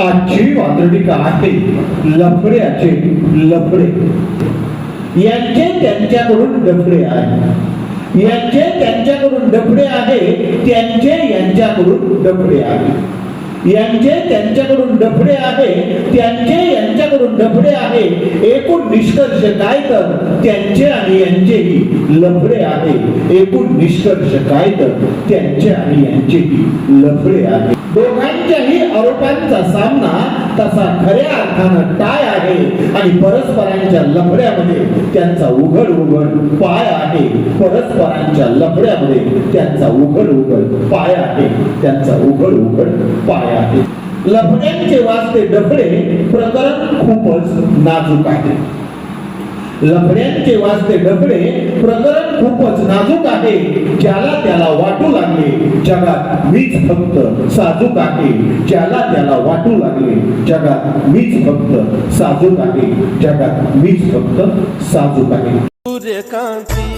आजची वादळिका आहे? लफड्याचे लफडे. यांचे त्यांच्याकडून डफडे आहे यांचे त्यांच्याकडून डफडे आहे त्यांचे यांच्याकडून डफडे आहे यांचे त्यांच्याकडून डफडे आहे त्यांचे यांच्याकडून डफडे आहे. एकूण निष्कर्ष काय तर? त्यांचे आणि यांचेही लफडे आहे. एकूण निष्कर्ष काय तर? त्यांचे आणि यांचेही लफडे आहे. कोणत्याही आरोपांचा सामना तसा खऱ्या अर्थानं टाय आहे आणि परस्परांच्या लफड्यामध्ये त्यांचा उघड उघड पाय आहे. परस्परांच्या लफड्यामध्ये त्यांचा उघड उघड पाय आहे. त्यांचा उघड उघड पाय आहे. लफड्यांचे वाचते डफडे प्रकरण खूपच नाजूक आहे. लफड्यांचे वाचते डफडे प्रकरण खूपच नाजूक आहे. ज्याला त्याला वाटू लागले जगात मीच फक्त साजूक आहे ज्याला त्याला वाटू लागले. जगात मीच फक्त साजूक आहे जगात मीच फक्त साजूक आहे सूर्यकांती.